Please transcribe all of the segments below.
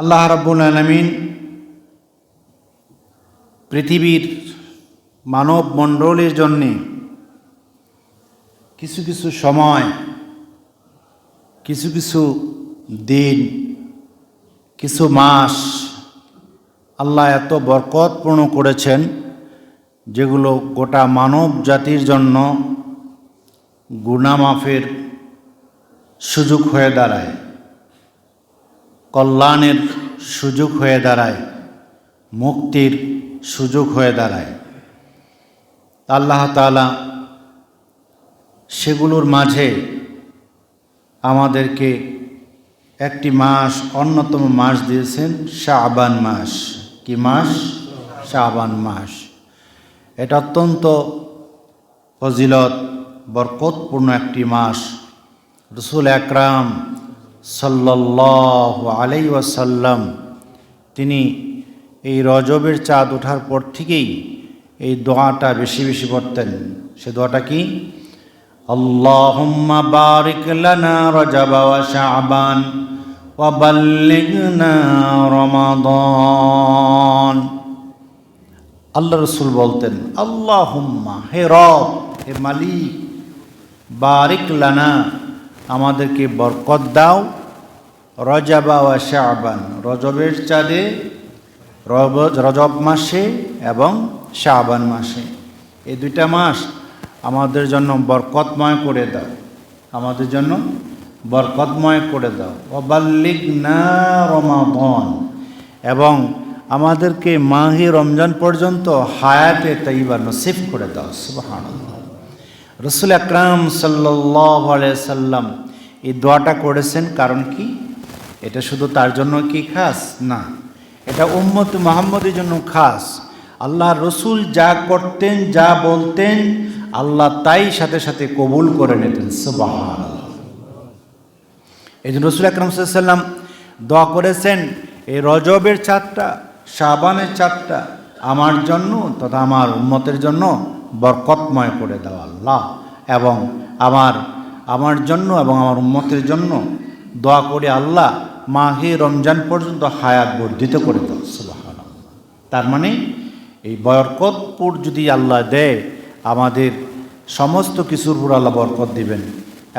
আল্লাহ রাব্বুল আলমিন, পৃথিবীর মানব মণ্ডলের জন্যে কিছু কিছু সময়, কিছু কিছু দিন, কিছু মাস আল্লাহ এত বরকতপূর্ণ করেছেন। যেগুলো গোটা মানব জাতির জন্য গুণামাফের সুযোগ হয়ে দাঁড়ায়, কল্যাণের সুযোগ হয়ে দাঁড়ায়, মুক্তির সুযোগ হয়ে দাঁড়ায়। আল্লাহ তালা সেগুলোর মাঝে আমাদেরকে একটি মাস, অন্যতম মাস দিয়েছেন শাহবান মাস। কি মাস? শাহবান মাস। এটা অত্যন্ত ফজিলত, বরকতপূর্ণ একটি মাস। রসুল একরাম সাল্লাহ আলাই ওয়াসাল্লাম, তিনি এই রজবের চাঁদ ওঠার পর থেকেই এই দোয়াটা বেশি বেশি পড়তেন। সে দোয়াটা কি? আল্লাহুম্মা বারিক লানা রজব ওয়া শাবান ওয়া বাল্লিগনা রমাদান। আল্লাহ রসুল বলতেন আল্লাহ হুম্মা হে রব, হে মালিক, বারিক লানা, আমাদেরকে বরকত দাও, রজাবা ওয়া শাবান, রজবের চাঁদে রজব মাসে এবং শাবান মাসে। এই দুইটা মাস আমাদের জন্য বরকতময় করে দাও, আমাদের জন্য বরকতময় করে দাও। অবাল্লিক না রমাবন এবং আমাদেরকে মাহি রমজান পর্যন্ত হায়াতে তাইবা নসিব করে দাও, সুবহানাল্লাহ। রসুল আকরাম সাল্লাম এই দোয়াটা করেছেন, কারণ কি? এটা শুধু তার জন্য কি খাস? না। এটা উম্মত মোহাম্মদের জন্য খাস। আল্লাহ রসুল যা করতেন, যা বলতেন, আল্লাহ তাই সাথে সাথে কবুল করে নিতেন সুবাহ এই জন্য রসুল আকরম সাল্লাম দোয়া করেছেন, এই রজবের চাঁদটা শাবানের চারটা আমার জন্য তথা আমার উন্মতের জন্য বরকতময় করে দেওয়া আল্লাহ এবং আমার আমার জন্য এবং আমার উন্মতের জন্য দোয়া করে আল্লাহ মাহে রমজান পর্যন্ত হায়াত বর্ধিত করে দাও, সুবহানাল্লাহ। তার মানে এই বরকতপুর যদি আল্লাহ দেয়, আমাদের সমস্ত কিছুর উপর আল্লাহ বরকত দিবেন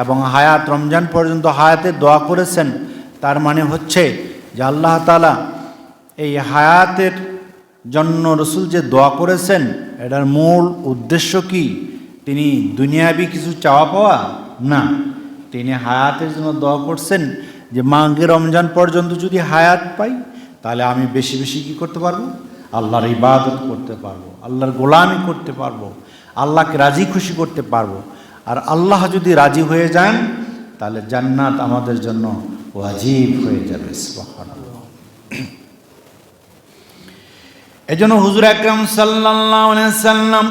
এবং হায়াত রমজান পর্যন্ত হায়াতে দোয়া করেছেন, তার মানে হচ্ছে যে আল্লাহ তালা এই হায়াতের জন্য রসুল যে দোয়া করেছেন, এটার মূল উদ্দেশ্য কি? তিনি দুনিয়াবি কিছু চাওয়া পাওয়া? না। তিনি হায়াতের জন্য দোয়া করছেন যে মাঙ্গে রমজান পর্যন্ত যদি হায়াত পাই, তাহলে আমি বেশি বেশি কি করতে পারব? আল্লাহর ইবাদত করতে পারব, আল্লাহর গোলামি করতে পারব, আল্লাহকে রাজি খুশি করতে পারব। আর আল্লাহ যদি রাজি হয়ে যান, তাহলে জান্নাত আমাদের জন্য ওয়াজিব হয়ে যাবে সুবহানাল্লাহ। এজন্য হুজুর আকরাম সাল্লাম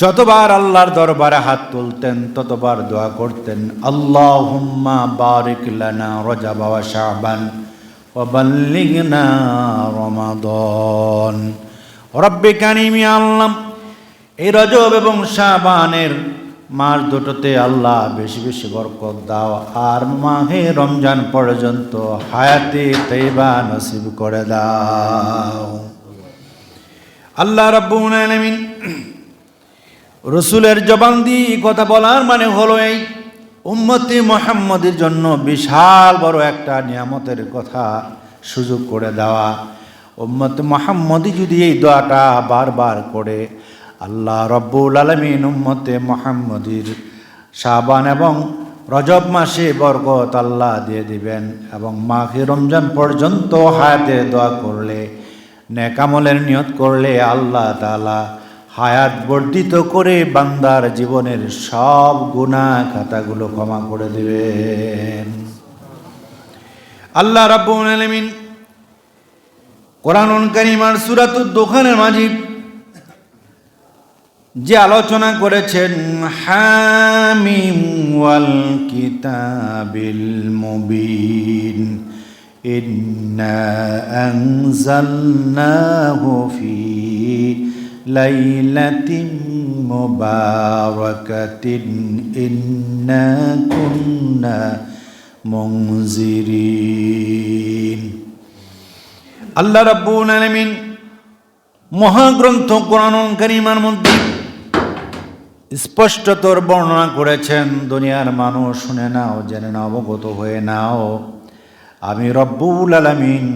যতবার আল্লাহর দরবারে হাত তুলতেন, ততবার দোয়া করতেন, আল্লাহুম্মা বারিক লানা রজব ওয়া শাবান ওয়া বাল্লিগনা রমাদান রব্বে কারিম ইয়া আল্লাহ এই রজব এবং শাবানের মাস দুটোতে আল্লাহ বেশি বেশি বরকত দাও। আর মাহে রমজান পর্যন্ত হায়াতে তৈবা নসিব করে দাও। আল্লাহ রাব্বুল রসুলের জবান দিয়ে কথা বলার মানে হলো এই, উম্মতি মোহাম্মদের জন্য বিশাল বড় একটা নিয়ামতের কথা সুযোগ করে দেওয়া। উম্মত মোহাম্মদি যদি এই দোয়াটা বারবার করে আল্লাহ রব্বুল আলমিন উম্মতে মোহাম্মদির শাবান এবং রজব মাসে বরকত আল্লাহ দিয়ে দিবেন এবং মাঘে রমজান পর্যন্ত হায়াতে দোয়া করলে নেকামলের নিয়ত করলে আল্লাহ তালা হায়াত বর্ধিত করে বান্দার জীবনের সব গুণা খাতাগুলো ক্ষমা করে দিবেন। আল্লাহ রাব্বুল আলামিন কোরআনুল কারীমার সূরাতুদ দোকানের মাঝে যে আলোচনা করেছেন হামিম ওয়াল কিতাবিল মুবিন। ইন্না আনজালনাহু ফি লাইলাতিন মুবারাকাতিন। ইন্না কুন্না মুনজিরিন। আল্লাহ রাব্বুল আলামিন মহাগ্রন্থ কোরআন কারীমের মধ্যে স্পষ্টতর বর্ণনা করেছেন দুনিয়ার মানুষ, শুনে নাও, জেনে নাও, অবগত হয়ে নাও। আমি রব্বুল আলামিন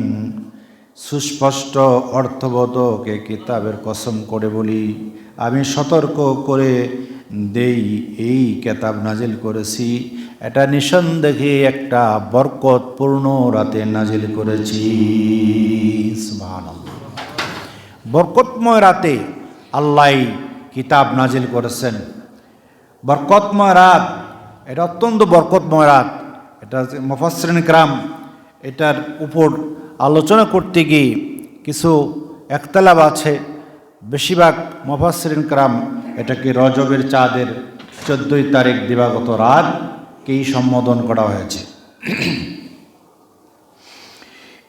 সুস্পষ্ট অর্থবোধকে কিতাবের কসম করে বলি, আমি সতর্ক করে দেই, এই কেতাব নাজিল করেছি। এটা নিঃসন্দেহে একটা বরকতপূর্ণ রাতে নাজিল করেছি। বরকতময় রাতে আল্লাহ কিতাব নাজিল করেছেন। বরকতময় রাত, এটা অত্যন্ত বরকতময় রাত। এটা মফাসরিন গ্রাম এটার উপর আলোচনা করতে গিয়ে কিছু একতলাভ আছে। বেশিরভাগ মফাসরিন গ্রাম এটাকে রজবের চাঁদের চোদ্দই তারিখ দিবাগত রাতকেই সম্বোধন করা হয়েছে।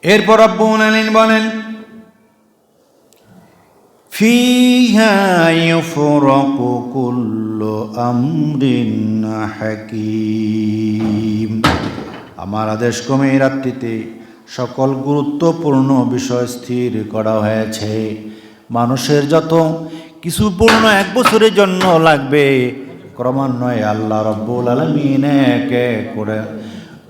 এরপর আলীন বলেন فيها يفرق كل أمر حكيم আমার আদেশ ক্রমে এই রাত্রিতে সকল গুরুত্বপূর্ণ বিষয় স্থির করা হয়েছে মানুষের যত কিছু পূর্ণ এক বছরের জন্য লাগবে ক্রমান্বয়ে আল্লাহ রব্বুল আলমিন এক এক করে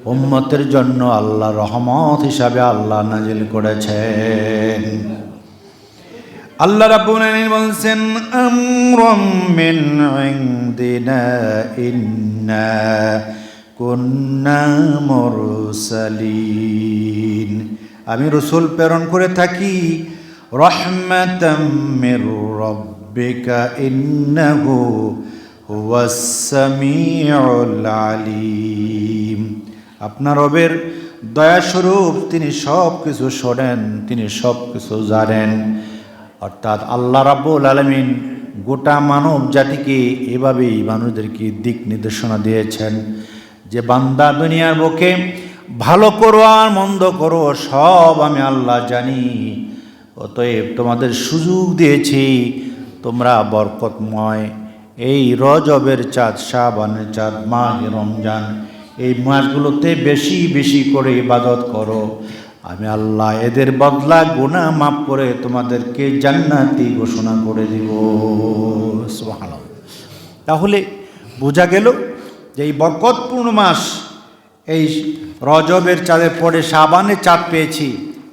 উম্মতের জন্য আল্লাহ রহমত হিসাবে আল্লাহ নাজিল করেছেন আল্লাহ রাব্বুল আলামিন বলছেন, আমরুম মিন ইনদিনা ইন্না কুন্না মুরসালিন। আমি রসুল প্রেরণ করে থাকি, রহমাতাম মির রাব্বিকা ইন্নাহু হুয়াস সামিউল আলিম। আপনার রবের দয়াস্বরূপ তিনি সব কিছু শোনেন, তিনি সব কিছু জানেন। অর্থাৎ আল্লাহ রাব্বুল আলমিন গোটা মানব জাতিকে এভাবেই মানুষদেরকে দিক নির্দেশনা দিয়েছেন যে, বান্দা দুনিয়ার বুকে ভালো করো আর মন্দ করো, সব আমি আল্লাহ জানি। অতএব তোমাদের সুযোগ দিয়েছি, তোমরা বরকতময়। এই রজবের চাঁদ, শাবানের চাঁদ মাঘ রমজান, এই মাসগুলোতে বেশি বেশি করে ইবাদত করো। আমি আল্লাহ এদের বদলা গুণা মাফ করে তোমাদেরকে জান্নাতি ঘোষণা করে দিব। তাহলে বোঝা গেল যে এই বরকতপূর্ণ মাস, এই রজবের চাঁদের পরে সাবানের চাঁদ পেয়েছি,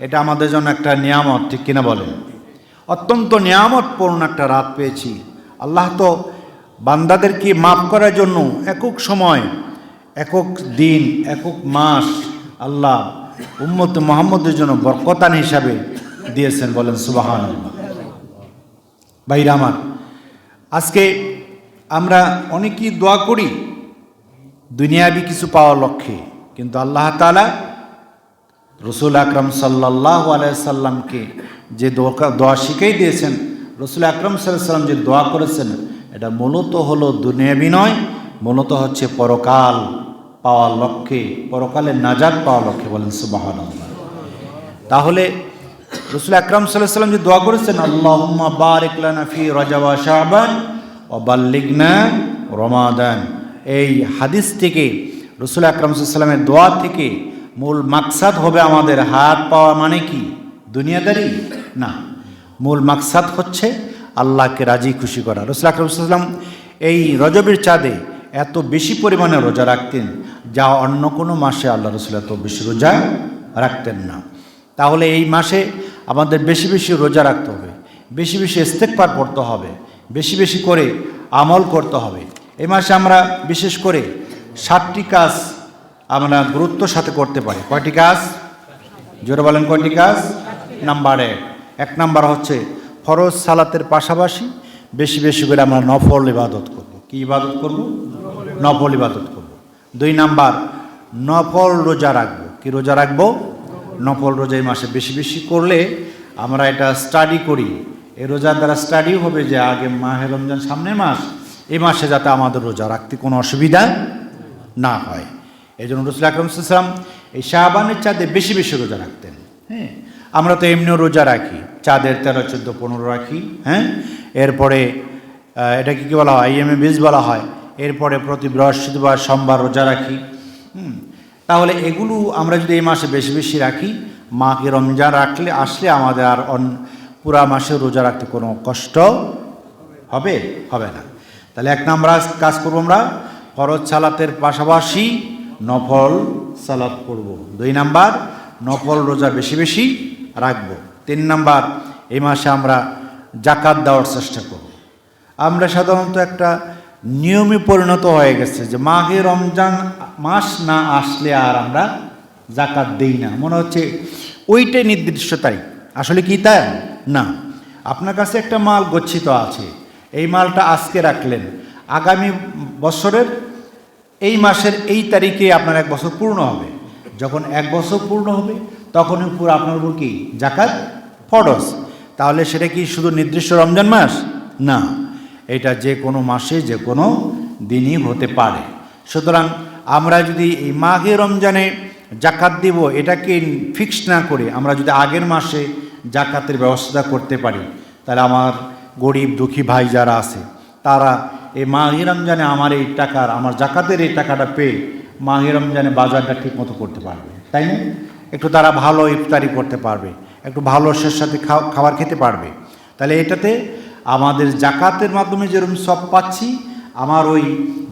এটা আমাদের জন্য একটা নিয়ামত, ঠিক কিনা বলেন? অত্যন্ত নিয়ামতপূর্ণ একটা রাত পেয়েছি। আল্লাহ তো বান্দাদেরকে মাফ করার জন্য একক সময়, একক দিন, একক মাস আল্লাহ উম্মত মোহাম্মদের জন্য বরকতান হিসাবে দিয়েছেন বলেন সুবাহান ভাইরা আমার, আজকে আমরা অনেকেই দোয়া করি, দুনিয়াবি কিছু পাওয়ার লক্ষ্যে, কিন্তু আল্লাহ তালা রসুল আকরম সাল্লাহ আলাইসাল্লামকে যে দোয়া শিখাই দিয়েছেন, রসুল আকরম সাল্লাম যে দোয়া করেছেন, এটা মূলত হলো দুনিয়াবি নয়, মূলত হচ্ছে পরকাল। পাওয়ার লক্ষ্যে, পরকালে নাজাদ পাওয়ার লক্ষ্যে বলেন সুবাহান তাহলে রসুল আকরম সাল্লাহ সাল্লাম যে দোয়া করেছেন আল্লাহ বারিকলানা ফি রাজাওয়া শাহবান ও বাল্লিগনা রমাদান। এই হাদিস থেকে, রসুল আকরম সাল্লামের দোয়া থেকে মূল মাকসাদ হবে আমাদের হাত পাওয়া মানে কি? দুনিয়াদারি? না। মূল মাকসাদ হচ্ছে আল্লাহকে রাজি খুশি করা। রসুল আকরম সাল্লাম এই রজবের চাঁদে এত বেশি পরিমাণে রোজা রাখতেন। যা অন্য কোনো মাসে আল্লাহ রসুল এত বেশি রোজা রাখতেন না। তাহলে এই মাসে আমাদের বেশি বেশি রোজা রাখতে হবে, বেশি বেশি ইস্তেকবার পড়তে হবে, বেশি বেশি করে আমল করতে হবে। এই মাসে আমরা বিশেষ করে সাতটি কাজ আমরা গুরুত্ব সাথে করতে পারি। কয়টি কাজ? জোরে বলেন কয়টি কাজ? নাম্বার এক। এক নাম্বার হচ্ছে ফরজ সালাতের পাশাপাশি বেশি বেশি করে আমরা নফল ইবাদত করব। কি ইবাদত করব? নফল ইবাদত করব। দুই নাম্বার, নফল রোজা রাখব। কি রোজা রাখব? নফল রোজা এই মাসে বেশি বেশি করলে আমরা এটা স্টাডি করি। এই রোজার দ্বারা স্টাডিও হবে যে আগে মাহে রমজান, সামনের মাস, এই মাসে যাতে আমাদের রোজা রাখতে কোনো অসুবিধা না হয়। এই জন্য রসুল আকরম সাল্লাম এই শাহবানের চাঁদে বেশি বেশি রোজা রাখতেন। হ্যাঁ আমরা তো এমনিও রোজা রাখি। চাঁদের তেরো, চোদ্দ, পনেরো রাখি। হ্যাঁ এরপরে এটাকে কী বলা হয়? আইএমএ বীজ বলা হয়। এরপরে প্রতি বৃহস্পতিবার সোমবার রোজা রাখি। তাহলে এগুলো আমরা যদি এই মাসে বেশি বেশি রাখি, মাকে রমজান রাখলে, আসলে আমাদের আর অন, পুরা মাসে রোজা রাখতে কোনো কষ্ট হবে? হবে না। তাহলে এক নাম্বার কাজ করব আমরা, ফরজ সালাতের পাশাপাশি নফল সালাত করব দুই নাম্বার, নফল রোজা বেশি বেশি রাখব। তিন নাম্বার, এই মাসে আমরা জাকাত দেওয়ার চেষ্টা করব। আমরা সাধারণত একটা নিয়মে পরিণত হয়ে গেছে যে মাঘে রমজান মাস না আসলে আর আমরা জাকাত দেই না। মনে হচ্ছে ওইটাই নির্দিষ্ট তারিখ। আসলে কি তাই? না। আপনার কাছে একটা মাল গচ্ছিত আছে। এই মালটা আজকে রাখলেন। আগামী বছরের এই মাসের এই তারিখে আপনার এক বছর পূর্ণ হবে। যখন এক বছর পূর্ণ হবে তখন উপর আপনার উপর কি? জাকাত ফরজ। তাহলে সেটা কি শুধু নির্দিষ্ট রমজান মাস? না। এটা যে কোনো মাসে, যে কোনো দিনই হতে পারে। সুতরাং আমরা যদি এই মাঘে রমজানে জাকাত দিব, এটাকে ফিক্স না করে আমরা যদি আগের মাসে জাকাতের ব্যবস্থা করতে পারি, তাহলে আমার গরিব দুঃখী ভাই যারা আছে, তারা এই মাঘে রমজানে আমার এই টাকার, আমার জাকাতের এই টাকাটা পেয়ে মাঘে রমজানে বাজারটা ঠিক মতো করতে পারবে, তাই না? একটু তারা ভালো ইফতারি করতে পারবে, একটু ভালো সাথে খাবার খেতে পারবে। তাহলে এটাতে আমাদের জাকাতের মাধ্যমে যেরকম সব পাচ্ছি, আমার ওই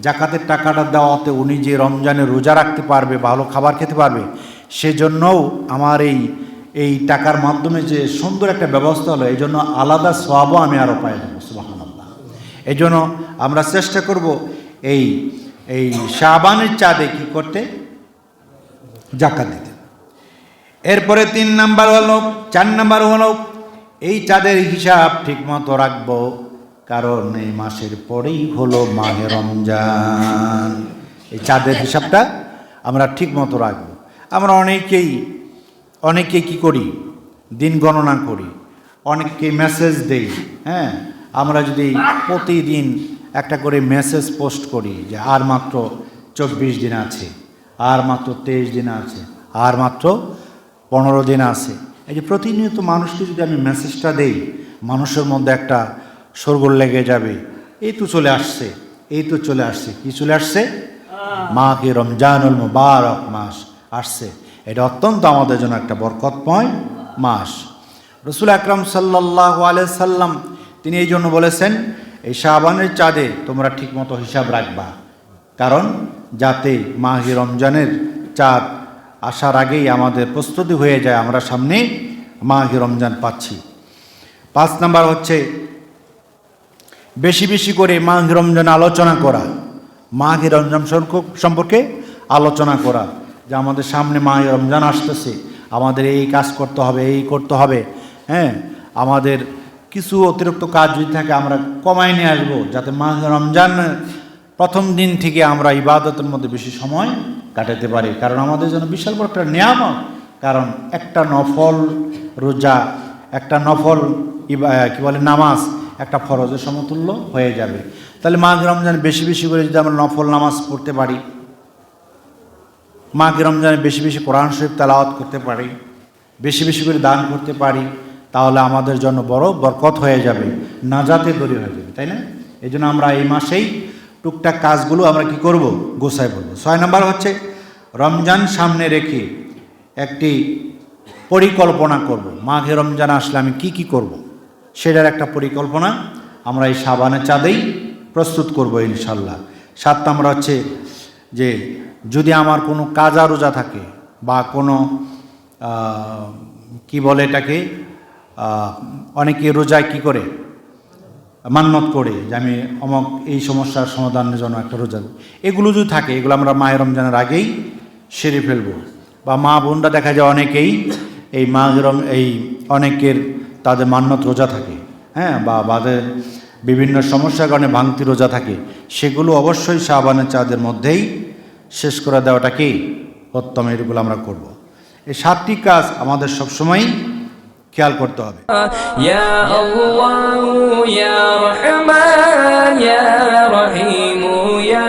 জাকাতের টাকাটা দেওয়াতে উনি যে রমজানে রোজা রাখতে পারবে, ভালো খাবার খেতে পারবে, সেজন্যও আমার এই এই টাকার মাধ্যমে যে সুন্দর একটা ব্যবস্থা হলো, এই জন্য আলাদা সবও আমি আরও পাই দেবো সুবাহান্লাহ এই জন্য আমরা চেষ্টা করব এই এই শাবানের চাঁদে কী করতে? জাকাত দিতে। এরপরে তিন নাম্বার হলো, চার নাম্বার হলো এই চাঁদের হিসাব ঠিকমতো রাখব, কারণ এই মাসের পরেই হলো মাহে রমজান। এই চাঁদের হিসাবটা আমরা ঠিকমতো রাখব। আমরা অনেকেই, অনেকে কি করি? দিন গণনা করি, অনেককে মেসেজ দেই হ্যাঁ? আমরা যদি প্রতিদিন একটা করে মেসেজ পোস্ট করি যে আর মাত্র চব্বিশ দিন আছে, আর মাত্র তেইশ দিন আছে, আর মাত্র পনেরো দিন আছে এই যে প্রতিনিয়ত মানুষকে যদি আমি মেসেজটা দেই মানুষের মধ্যে একটা সরগোল লেগে যাবে। এই তো চলে আসছে এই তো চলে আসছে। কি চলে আসছে? মাকে রমজানুল মুবারক মাস আসছে। এটা অত্যন্ত আমাদের জন্য একটা বরকতময় মাস। রসুল আকরাম সাল্লাহ সাল্লাম তিনি এই জন্য বলেছেন এই শাহবানের চাঁদে তোমরা ঠিকমতো হিসাব রাখবা। কারণ যাতে মাহি রমজানের চাঁদ আসার আগেই আমাদের প্রস্তুতি হয়ে যায় আমরা সামনে মাহি রমজান পাচ্ছি। পাঁচ নাম্বার হচ্ছে বেশি বেশি করে মাঘ রমজান আলোচনা করা। মাঘ রমজান সম্পর্ক- আলোচনা করা। যে আমাদের সামনে মাঘ রমজান আসতেছে, আমাদের এই কাজ করতে হবে, এই করতে হবে। হ্যাঁ আমাদের কিছু অতিরিক্ত কাজ যদি থাকে আমরা কমাই নিয়ে আসব, যাতে মাঘ রমজান প্রথম দিন থেকে আমরা ইবাদতের মধ্যে বেশি সময় কাটাতে পারি। কারণ আমাদের জন্য বিশাল বড় একটা নিয়ামক কারণ একটা নফল রোজা, একটা নফল কি বলে, নামাজ একটা ফরজের সমতুল্য হয়ে যাবে। তাহলে মাঘ রমজান বেশি বেশি করে যদি আমরা নফল নামাজ পড়তে পারি, মাঘ রমজানে বেশি বেশি কোরআন শরীফ তেলাওয়াত করতে পারি, বেশি বেশি করে দান করতে পারি, তাহলে আমাদের জন্য বড় বরকত হয়ে যাবে নাজাতে দরি হয়ে যাবে, তাই না? এই জন্য আমরা এই মাসেই টুকটাক কাজগুলো আমরা কি করব? গোসাই বলব ছয় নম্বর হচ্ছে, রমজান সামনে রেখে একটি পরিকল্পনা করব। মাঘে রমজান আসলে আমি কি কি করব। সেটার একটা পরিকল্পনা আমরা এই সাবানের চাঁদেই প্রস্তুত করব ইনশাল্লাহ সাত নম্বর হচ্ছে যে, যদি আমার কোনো কাজা রোজা থাকে বা কোনো কি বলে এটাকে অনেকে রোজায় কি করে? মান্যত করে যে আমি অমক এই সমস্যার সমাধানের জন্য একটা রোজা এগুলো যদি থাকে, এগুলো আমরা মায়ের রমজানের আগেই সেরে ফেলব। বা মা বোনরা দেখা যায় অনেকেই এই মা রম, এই অনেকের তাদের মান্যত রোজা থাকে হ্যাঁ? বা বাদের বিভিন্ন সমস্যার কারণে ভাঙতি রোজা থাকে। সেগুলো অবশ্যই শাহবানের চাঁদের মধ্যেই শেষ করে দেওয়াটাকেই উত্তম এগুলো আমরা করব। এই সাতটি কাজ আমাদের সবসময়ই খেয়াল করতে হবে। ইয়া রহিম ইয়া